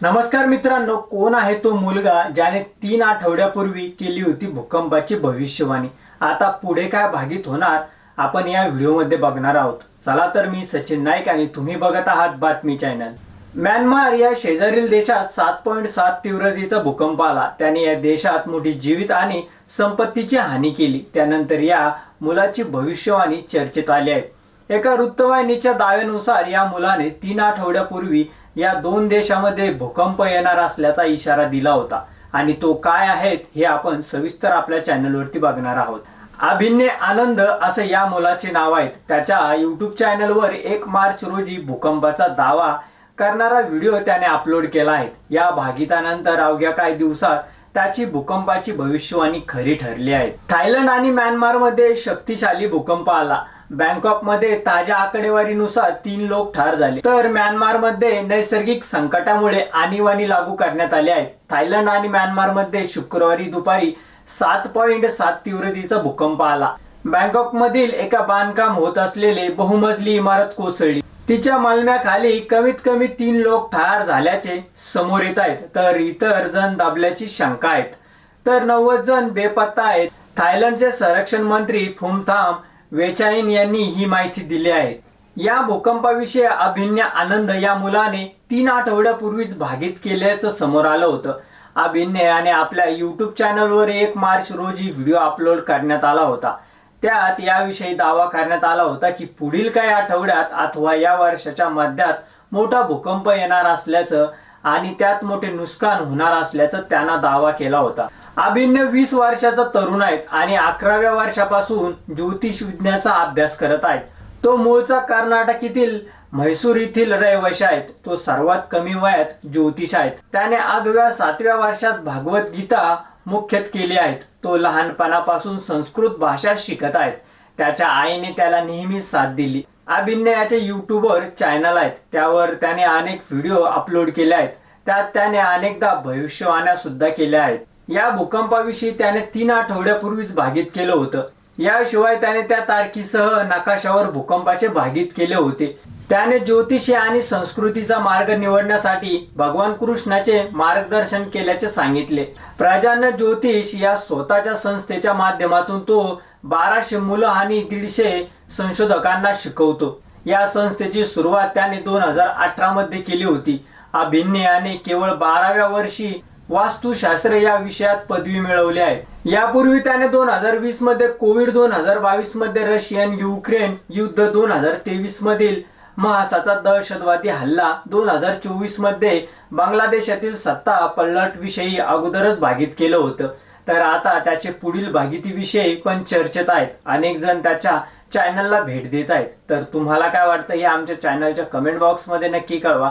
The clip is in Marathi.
नमस्कार मित्रांनो कोण आहे तो मुलगा ज्याने तीन आठवड्यापूर्वी केली होती भूकंपाची भविष्यवाणी? आता पुढे काय भागीत होणार आपण या व्हिडिओमध्ये बघणार आहोत. चला तर मी सचिन नाईक आणि तुम्ही बघत आहात बातमी चॅनल. म्यानमार या शेजारील देशात सात पॉईंट सात तीव्रतेचा भूकंप आला. त्याने या देशात मोठी जीवित आणि संपत्तीची हानी केली. त्यानंतर या मुलाची भविष्यवाणी चर्चेत आली आहे. एका वृत्तवाहिनीच्या दाव्यानुसार या मुलाने तीन आठवड्यापूर्वी या दोन देशामध्ये भूकंप येणार असल्याचा इशारा दिला होता. आणि तो काय आहेत हे आपण सविस्तर आपल्या चॅनलवरती बघणार आहोत. अभिन्य आनंद असं या मुलाचे नाव आहेत त्याच्या युट्यूब चॅनलवर एक मार्च रोजी भूकंपाचा दावा करणारा व्हिडिओ त्याने अपलोड केला आहे. या भागितानंतर अवघ्या काही दिवसात त्याची भूकंपाची भविष्यवाणी खरी ठरली आहे. थायलंड आणि म्यानमारमध्ये शक्तिशाली भूकंप आला. बँकॉकमध्ये ताज्या आकडेवारीनुसार तीन लोक ठार झाले. तर म्यानमारमध्ये नैसर्गिक संकटामुळे आणीबाणी लागू करण्यात आली आहे. थायलंड आणि म्यानमारमध्ये शुक्रवारी दुपारी सात पॉइंट सात तीव्रतेचा भूकंप आला. बँकॉक मधील एका बांधकाम होत असलेले बहुमजली इमारत कोसळली. तिच्या मालम्याखाली कमीत कमी तीन लोक ठार झाल्याचे समोर येत आहेत. तर इतर जण दाबल्याची शंका आहेत. तर नव्वद जण बेपत्ता आहेत. थायलंडचे संरक्षण मंत्री फुमथाम वेचाईन यांनी ही माहिती दिली आहे. या भूकंपाविषयी अभिन्य आनंद या मुलाने तीन आठवड्यापूर्वीच भागीत केल्याचं समोर आलं होतं. अभिन्य याने आपल्या यूट्यूब चॅनलवर एक मार्च रोजी व्हिडिओ अपलोड करण्यात आला होता. त्यात याविषयी दावा करण्यात आला होता की पुढील काही आठवड्यात अथवा या वर्षाच्या मध्यात मोठा भूकंप येणार असल्याचं आणि त्यात मोठे नुकसान होणार असल्याचं त्यांना दावा केला होता. अभिन्न वीस वर्षाचा तरुण आहेत आणि अकराव्या वर्षापासून ज्योतिष विज्ञानाचा अभ्यास करत आहेत. तो मूळचा कर्नाटक येथील म्हैसूर येथील रहिवाशी आहेत. तो सर्वात कमी वयात ज्योतिष आहेत. त्याने आगव्या सातव्या वर्षात भागवत गीता मुख्यत केली आहेत. तो लहानपणापासून संस्कृत भाषा शिकत आहेत. त्याच्या आईने त्याला नेहमी साथ दिली. अभिन्न याचे युट्यूबवर चॅनल आहेत. त्यावर त्याने अनेक व्हिडिओ अपलोड केले आहेत. त्यात त्याने अनेकदा भविष्यवाण्या सुद्धा केल्या आहेत. या भूकंपाविषयी त्याने तीन आठवड्यापूर्वीच भागीत केलं होतं. याशिवाय त्याने त्या तारखीसह नकाशावर भूकंपाचे भागीत केले होते. त्याने ज्योतिषी आणि संस्कृतीचा मार्ग निवडण्यासाठी भगवान कृष्णाचे मार्गदर्शन केल्याचे सांगितले. प्रजान ज्योतिष या स्वतःच्या संस्थेच्या माध्यमातून तो बाराशे मुलं आणि दीडशे संशोधकांना शिकवतो. या संस्थेची सुरुवात त्याने दोन हजार अठरा मध्ये केली होती. अभिन्य याने केवळ बाराव्या वर्षी वास्तुशास्त्र या विषयात पदवी मिळवली आहे. यापूर्वी त्याने दोन हजार वीसमध्ये कोविड दोन हजार बावीसमध्ये रशियन युक्रेन युद्ध दोन हजार तेवीस मधील महासाचा दहशतवादी हल्ला दोन हजार चोवीसमध्ये बांगलादेशातील सत्ता पलट विषयी अगोदरच भागीत केलं होतं. तर आता त्याचे पुढील भागितीविषयी पण चर्चेत आहेत. अनेक जण त्याच्या चॅनलला भेट देत आहेत. तर तुम्हाला काय वाटतं हे आमच्या चॅनलच्या कमेंट बॉक्समध्ये नक्की कळवा.